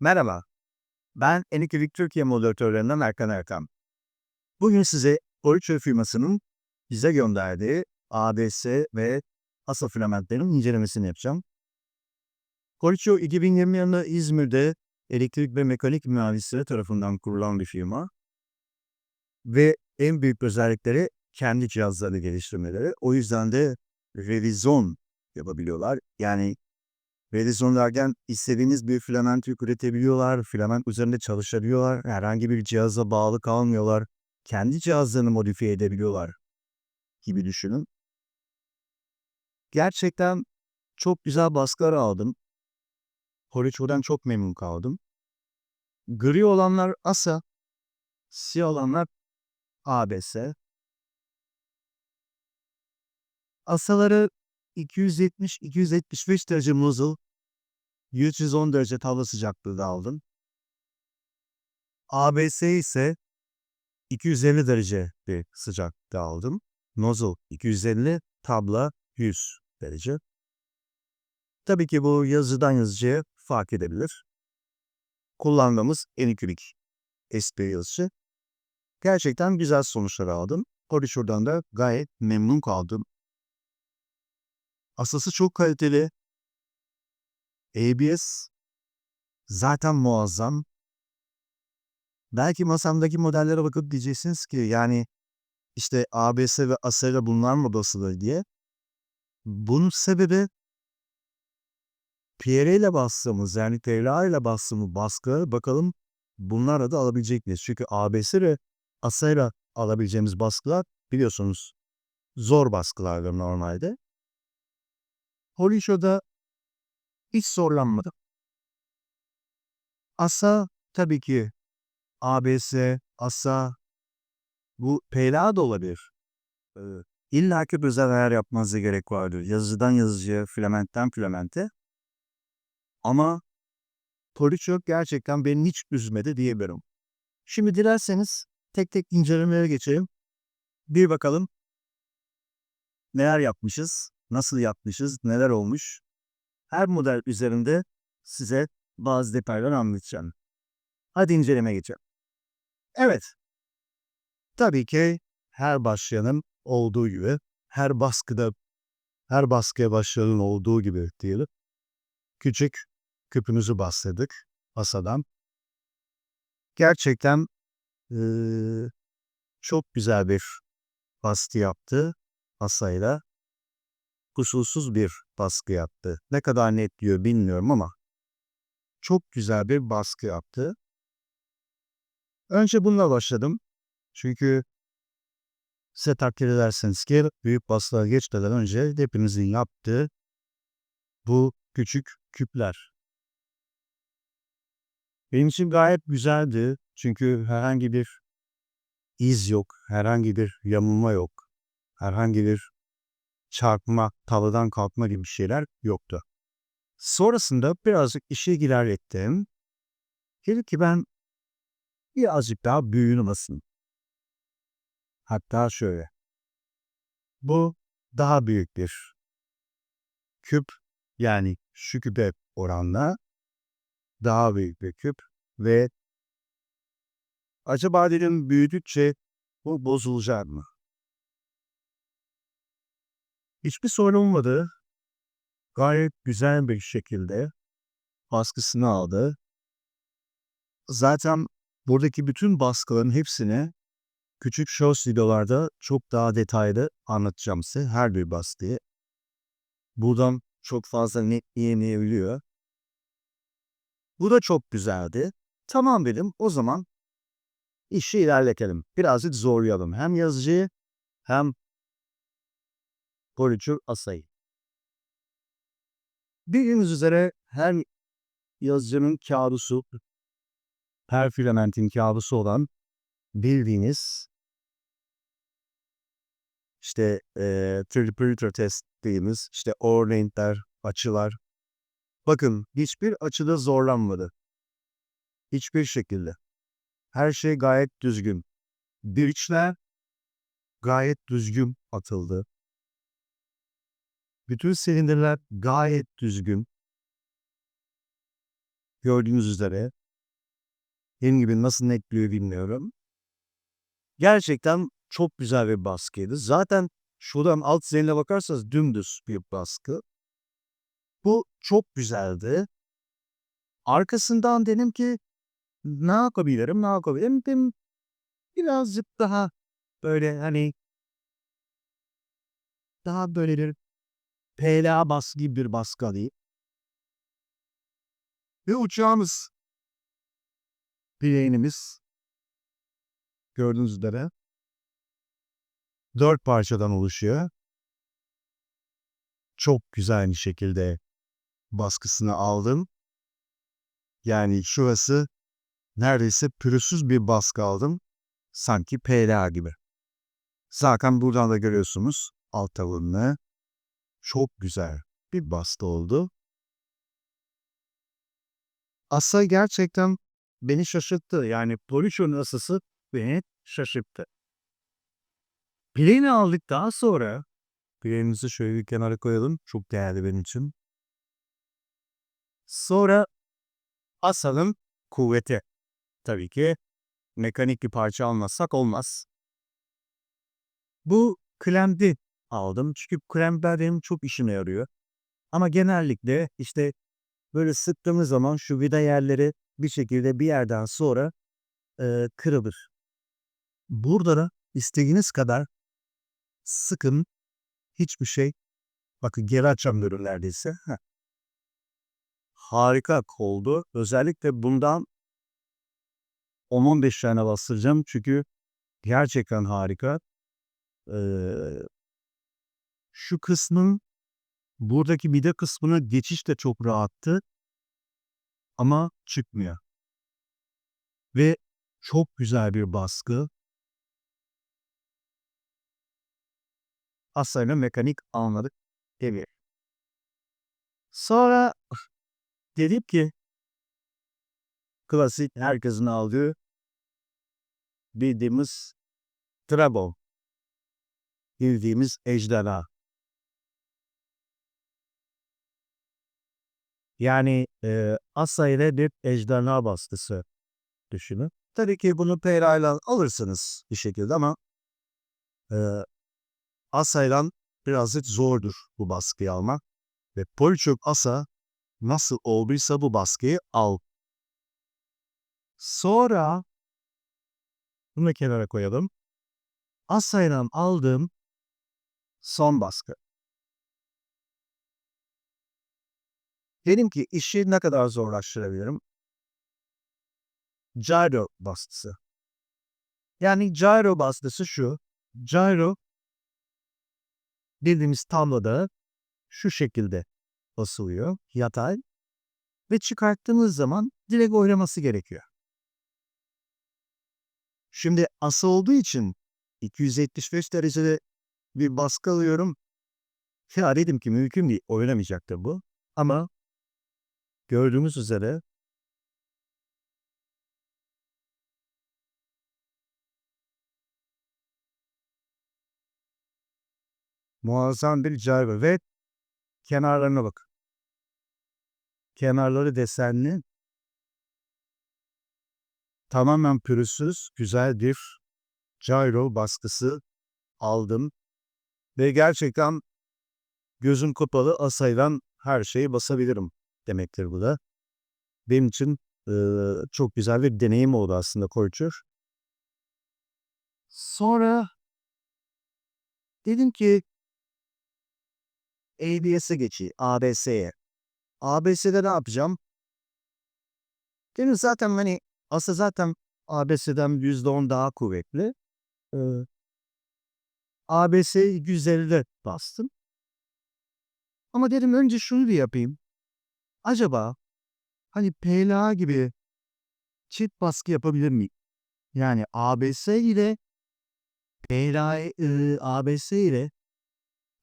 Merhaba, ben Eniklik Türkiye moderatörlerinden Erkan Erkan. Bugün size Oriço firmasının bize gönderdiği ABS ve ASA filamentlerin incelemesini yapacağım. Oriço 2020 yılında İzmir'de elektrik ve mekanik mühendisleri tarafından kurulan bir firma. Ve en büyük özellikleri kendi cihazlarını geliştirmeleri. O yüzden de revizyon yapabiliyorlar. Yani Revizyon derken istediğiniz bir filament üretebiliyorlar, filament üzerinde çalışabiliyorlar, herhangi bir cihaza bağlı kalmıyorlar, kendi cihazlarını modifiye edebiliyorlar gibi düşünün. Gerçekten çok güzel baskılar aldım. Horiço'dan çok memnun kaldım. Gri olanlar ASA, siyah olanlar ABS. Asaları 270-275 derece muzzle, 110 derece tavla sıcaklığında aldım. ABS ise 250 derece bir sıcaklıkta aldım. Nozzle 250, tabla 100 derece. Tabii ki bu yazıdan yazıcıya fark edebilir. Kullandığımız Anycubic SP yazıcı. Gerçekten güzel sonuçlar aldım. Korişur'dan da gayet memnun kaldım. Asası çok kaliteli. ABS zaten muazzam. Belki masamdaki modellere bakıp diyeceksiniz ki yani işte ABS ve ile bunlar mı basılır diye. Bunun sebebi PRA ile bastığımız yani TLA ile bastığımız baskı bakalım bunlarla da alabilecek miyiz? Çünkü ABS ve ile alabileceğimiz baskılar biliyorsunuz zor baskılardır normalde. Holisho'da hiç zorlanmadım. ASA tabii ki ABS, ASA bu PLA da olabilir. Ee, İlla ki özel ayar yapmanıza gerek vardır. Yazıcıdan yazıcıya, filamentten filamente. Ama Poliçok gerçekten beni hiç üzmedi diyebilirim. Şimdi dilerseniz tek tek incelemelere geçelim. Bir bakalım neler yapmışız, nasıl yapmışız, neler olmuş. Her model üzerinde size bazı detaylar anlatacağım. Hadi inceleme geçelim. Evet. Tabii ki her başlayanın olduğu gibi, her baskıda, her baskıya başlayanın olduğu gibi diyelim. Küçük küpünüzü bastırdık asadan. Gerçekten ee, çok güzel bir bastı yaptı asayla. Kusursuz bir baskı yaptı. Ne kadar net diyor bilmiyorum ama çok güzel bir baskı yaptı. Önce bununla başladım. Çünkü size takdir ederseniz ki büyük baskılar geçmeden önce hepinizin yaptığı bu küçük küpler. Benim için gayet güzeldi. Çünkü herhangi bir iz yok, herhangi bir yamulma yok, herhangi bir çarpma, tavladan kalkma gibi şeyler yoktu. Sonrasında birazcık işe girer ettim. Dedim ki ben birazcık daha büyüğünü basayım. Hatta şöyle. Bu daha büyük bir küp yani şu küpe oranla daha büyük bir küp ve acaba dedim büyüdükçe bu bozulacak mı? Hiçbir sorun olmadı. Gayet güzel bir şekilde baskısını aldı. Zaten buradaki bütün baskıların hepsini küçük show videolarda çok daha detaylı anlatacağım size her bir baskıyı. Buradan çok fazla netleyemeyebiliyor. Bu da çok güzeldi. Tamam dedim o zaman işi ilerletelim. Birazcık zorlayalım. Hem yazıcıyı hem Poliçur Asayı. Bildiğiniz üzere her yazıcının kağıdısı, her filamentin kağıdısı olan bildiğiniz işte e, 3D printer test dediğimiz işte orientler, açılar. Bakın hiçbir açıda zorlanmadı. Hiçbir şekilde. Her şey gayet düzgün. Bridge'ler gayet düzgün atıldı. Bütün silindirler gayet düzgün. Gördüğünüz üzere. Benim gibi nasıl netliyor bilmiyorum. Gerçekten çok güzel bir baskıydı. Zaten şuradan alt zeynine bakarsanız dümdüz bir baskı. Bu çok güzeldi. Arkasından dedim ki ne yapabilirim, ne yapabilirim? Dedim birazcık daha böyle hani daha böyle PLA baskı gibi bir baskı alayım. Ve uçağımız bileğinimiz gördüğünüz üzere dört parçadan oluşuyor. Çok güzel bir şekilde baskısını aldım. Yani şurası neredeyse pürüzsüz bir baskı aldım. Sanki PLA gibi. Zaten buradan da görüyorsunuz alt tavanını. Çok güzel bir bastı oldu. Asa gerçekten beni şaşırttı. Yani Poliço'nun asası beni şaşırttı. Bileğini aldık daha sonra bileğimizi şöyle bir kenara koyalım. Çok değerli benim için. Sonra asanın kuvveti. Tabii ki mekanik bir parça almazsak olmaz. Bu klemdi aldım. Çünkü klemler benim çok işime yarıyor. Ama genellikle işte böyle sıktığımız zaman şu vida yerleri bir şekilde bir yerden sonra e, kırılır. Burada da istediğiniz kadar sıkın. Hiçbir şey. Bakın geri açamıyorum neredeyse. Harika oldu. Özellikle bundan 10-15 tane bastıracağım. Çünkü gerçekten harika. Ee, şu kısmın buradaki vida kısmına geçiş de çok rahattı. Ama çıkmıyor. Ve çok güzel bir baskı. Aslında mekanik almadık. Evet. Sonra dedim ki klasik herkesin aldığı bildiğimiz treble. Bildiğimiz ejderha. Yani e, Asayre bir ejderha bastısı düşünün. Tabii ki bunu PRA alırsınız bir şekilde ama e, Asay'dan birazcık zordur bu baskıyı almak. Ve Poliçok Asa nasıl olduysa bu baskıyı al. Sonra bunu kenara koyalım. Asay'dan aldığım son baskı. Dedim ki işi ne kadar zorlaştırabilirim? Gyro bastısı. Yani gyro bastısı şu. Gyro bildiğimiz tabloda şu şekilde basılıyor yatay ve çıkarttığımız zaman direkt oynaması gerekiyor. Şimdi ası olduğu için 275 derecede bir baskı alıyorum. Ya dedim ki mümkün değil oynamayacaktır bu. Ama gördüğümüz üzere muazzam bir gyro ve kenarlarına bak. Kenarları desenli. Tamamen pürüzsüz, güzel bir gyro baskısı aldım. Ve gerçekten gözüm kapalı asaydan her şeyi basabilirim demektir bu da. Benim için e, çok güzel bir deneyim oldu aslında Koyçur. Sonra dedim ki ABS'e geçeyim, ABS'ye. ABS'de ne yapacağım? Dedim zaten hani aslında zaten ABS'den %10 daha kuvvetli. Ee, ABS'yi 150'de bastım. Ama dedim önce şunu bir yapayım. Acaba hani PLA gibi çift baskı yapabilir miyim? Yani ABS ile PLA, e, ABS ile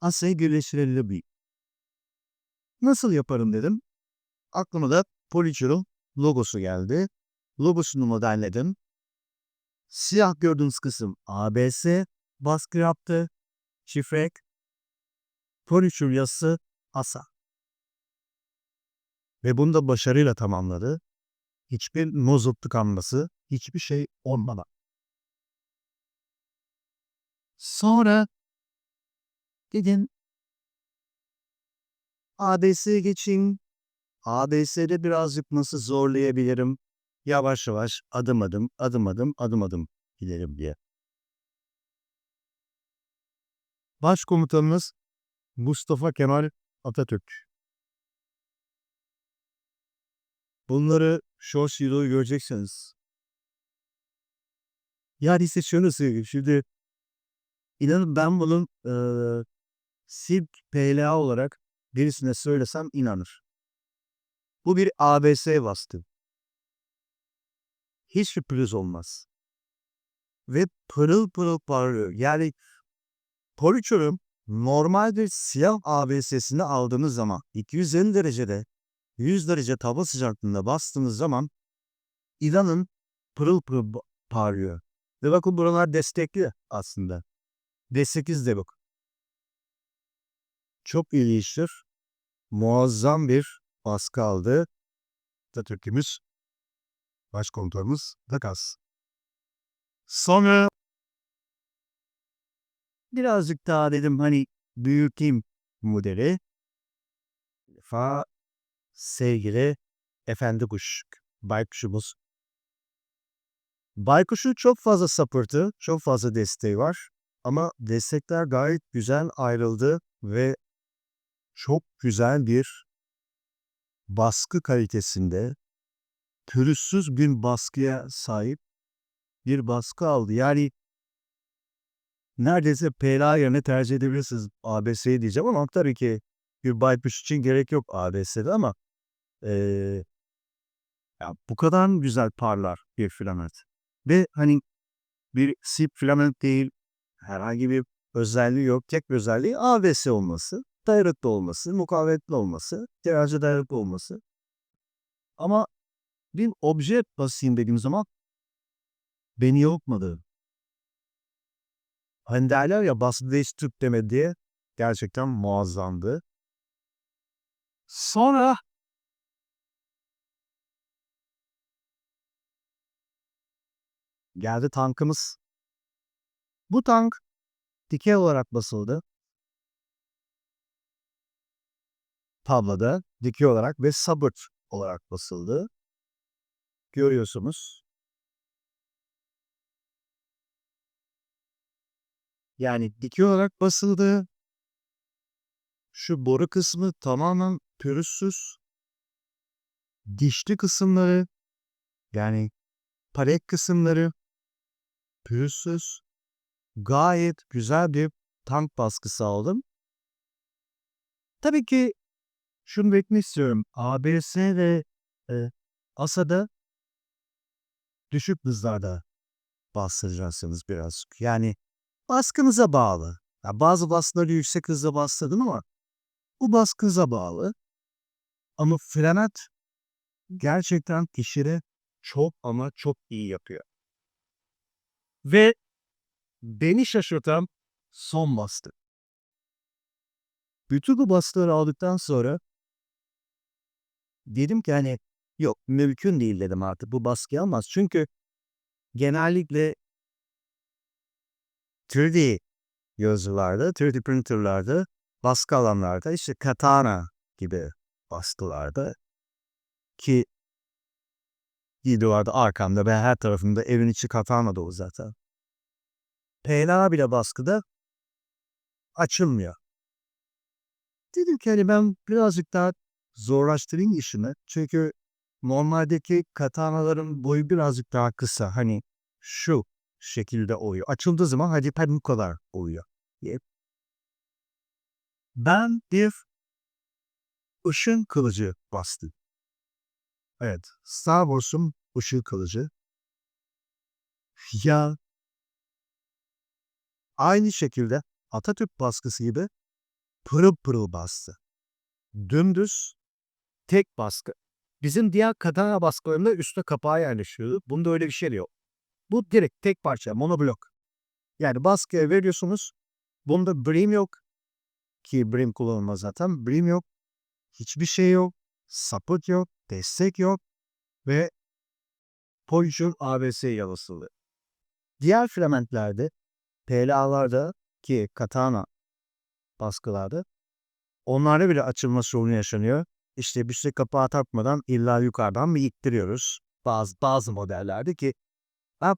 ASA'yı birleştirebilir miyim? Nasıl yaparım dedim. Aklıma da Polichur'un logosu geldi. Logosunu modelledim. Siyah gördüğünüz kısım ABS baskı yaptı. Şifrek. Polichur yazısı ASA. Ve bunu da başarıyla tamamladı. Hiçbir nozzle tıkanması, hiçbir şey olmadan. Sonra dedim ABS'ye geçeyim. ABS'de birazcık nasıl zorlayabilirim? Yavaş yavaş, adım adım, adım adım, adım adım giderim diye. Başkomutanımız Mustafa Kemal Atatürk. Bunları Short Hero'yu göreceksiniz. Yani size şunu söyleyeyim. Şimdi inanın ben bunun eee Silk PLA olarak birisine söylesem inanır. Bu bir ABS bastı. Hiç sürpriz olmaz. Ve pırıl pırıl parlıyor. Yani poliçörüm normal bir siyah ABS'sini aldığınız zaman 250 derecede 100 derece tava sıcaklığında bastığınız zaman inanın pırıl pırıl parlıyor. Ve bakın buralar destekli aslında. D8 de bak. Çok ilginçtir. Muazzam bir baskı aldı. Atatürk'ümüz, başkomutanımız Takas. Sonra birazcık daha dedim hani büyüteyim modeli. Defa sevgili efendi kuş, baykuşumuz. Baykuşun çok fazla support'ı, çok fazla desteği var. Ama destekler gayet güzel ayrıldı ve çok güzel bir baskı kalitesinde pürüzsüz bir baskıya sahip bir baskı aldı. Yani neredeyse PLA yerine tercih edebilirsiniz ABS'yi diyeceğim ama tabii ki bir baykuş için gerek yok ABS'de ama eee, ya bu kadar güzel parlar bir filament. Ve hani bir sip filament değil, herhangi bir özelliği yok. Tek özelliği ABS olması, dayanıklı olması, mukavemetli olması, tirajı dayanıklı olması. Ama bir obje basayım dediğim zaman beni yokmadı. Hani derler ya baslı değiş Türk deme diye gerçekten muazzamdı. Sonra geldi tankımız. Bu tank dikey olarak basıldı. Tabloda dikey olarak ve sabırt olarak basıldı. Görüyorsunuz. Yani dikey olarak basıldı. Şu boru kısmı tamamen pürüzsüz. Dişli kısımları yani palet kısımları pürüzsüz. Gayet güzel bir tank baskısı aldım. Tabii ki şunu belirtmek istiyorum. ABS ve e, ASA'da düşük hızlarda bastıracaksınız biraz. Yani baskınıza bağlı. Ya bazı baskıları yüksek hızla bastırdım ama bu baskınıza bağlı. Ama frenat gerçekten işini çok ama çok iyi yapıyor. Ve beni şaşırtan son bastı. Bütün bu baskıları aldıktan sonra dedim ki hani yok mümkün değil dedim artık bu baskıyı almaz. Çünkü genellikle 3D yazılarda, 3D printerlarda, baskı alanlarda işte katana gibi baskılarda ki videolarda arkamda ve her tarafımda evin içi katana dolu zaten. PLA bile baskıda açılmıyor. Dedim ki hani ben birazcık daha zorlaştırayım işimi. Çünkü normaldeki katanaların boyu birazcık daha kısa. Hani şu şekilde oluyor. Açıldığı zaman hadi ben bu kadar oluyor. diye. Ben bir ışın kılıcı bastım. Evet. Star Wars'un ışın kılıcı. Ya aynı şekilde Atatürk baskısı gibi pırıl pırıl bastı. Dümdüz tek baskı. Bizim diğer katana baskılarında üstte kapağı yerleşiyordu. Bunda öyle bir şey yok. Bu direkt tek parça monoblok. Yani baskıya veriyorsunuz. Bunda brim yok. Ki brim kullanılmaz zaten. Brim yok. Hiçbir şey yok. Sapık yok, destek yok ve Polyşur ABS yalısı. Diğer filamentlerde, PLA'larda ki katana baskılarda onlarda bile açılma sorunu yaşanıyor. İşte bir şey kapağı takmadan illa yukarıdan bir ittiriyoruz. Bazı, bazı modellerde ki ben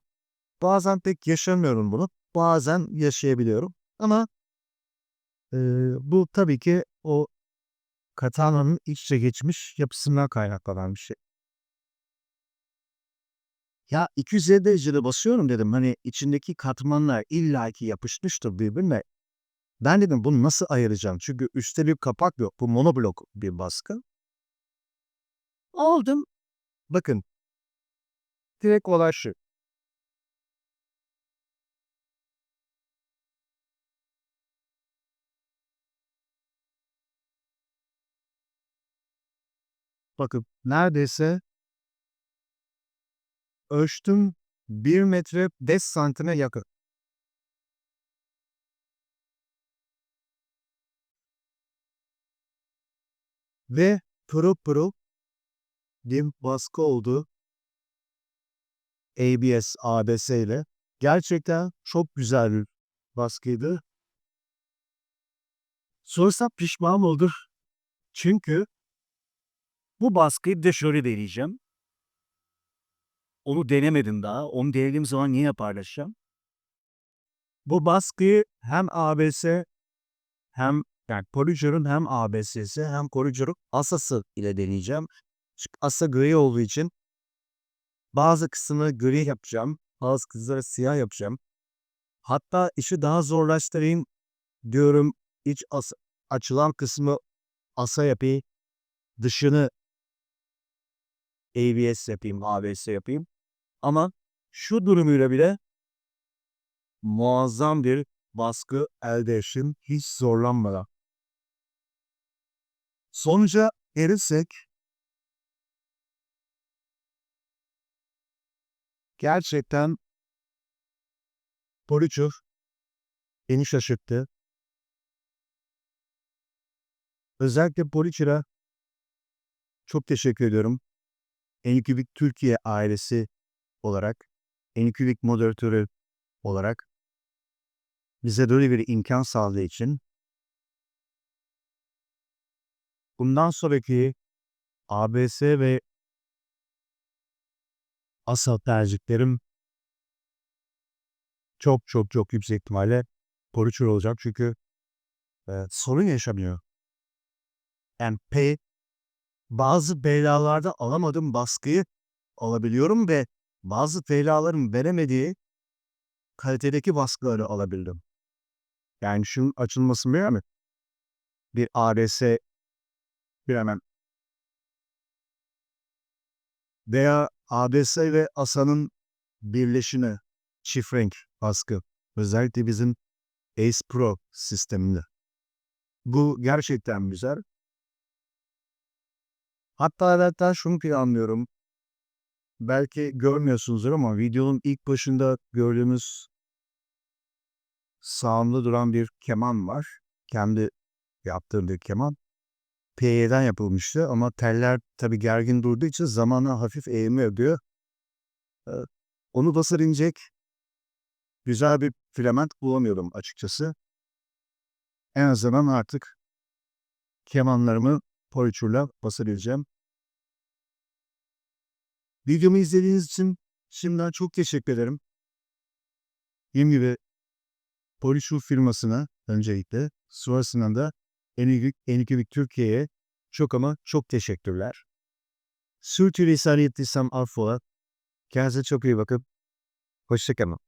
bazen pek yaşamıyorum bunu. Bazen yaşayabiliyorum. Ama e, bu tabii ki o katananın iç içe geçmiş yapısından kaynaklanan bir şey. Ya 250 derecede basıyorum dedim. Hani içindeki katmanlar illaki yapışmıştır birbirine. Ben dedim bunu nasıl ayıracağım? Çünkü üstte bir kapak yok. Bu monoblok bir baskı. Aldım. Bakın. Direkt olay şu. Bakın neredeyse ölçtüm 1 metre 5 santime yakın. Ve pırıl pırıl bir baskı oldu. ABS, ABS ile. Gerçekten çok güzel bir baskıydı. Sorsam pişman oldum. Çünkü bu baskıyı bir de şöyle deneyeceğim. Onu denemedim daha. Onu denediğim zaman niye paylaşacağım? Bu baskıyı hem ABS hem yani Polyger'ın hem ABS'si hem Polyger'ın asası ile deneyeceğim. Çünkü asa gri olduğu için bazı kısmını gri yapacağım. Bazı kısımları siyah yapacağım. Hatta işi daha zorlaştırayım diyorum. İç as açılan kısmı asa yapayım. Dışını ABS yapayım, ABS yapayım. Ama şu durumuyla bile muazzam bir baskı elde ettim hiç zorlanmadan. Sonuca erirsek gerçekten Poliçur beni şaşırttı. Özellikle Poliçur'a çok teşekkür ediyorum. Enikübik Türkiye ailesi olarak, Enikübik moderatörü olarak bize böyle bir imkan sağladığı için bundan sonraki ABS ve asal tercihlerim çok çok çok yüksek ihtimalle Polychur olacak çünkü e, sorun yaşamıyor. Yani P bazı belalarda alamadığım baskıyı alabiliyorum ve bazı belaların veremediği kalitedeki baskıları alabildim. Yani şunun açılması mı mi? Bir ARS bir hemen veya ABS ve ASA'nın birleşini çift renk baskı. Özellikle bizim Ace Pro sisteminde. Bu gerçekten güzel. Hatta hatta şunu planlıyorum. Belki görmüyorsunuzdur ama videonun ilk başında gördüğümüz sağımda duran bir keman var. Kendi yaptığım bir keman. PY'den yapılmıştı ama teller tabii gergin durduğu için zamanla hafif eğimi. Ee, onu basabilecek güzel bir filament bulamıyordum açıkçası. En azından artık kemanlarımı poliçurla basabileceğim. Videomu izlediğiniz için şimdiden çok teşekkür ederim. Dediğim gibi Poliçur firmasına öncelikle sonrasında da Enikübik, Türkiye'ye çok ama çok teşekkürler. Sürçülisan ettiysem affola. Kendinize çok iyi bakın. Hoşçakalın.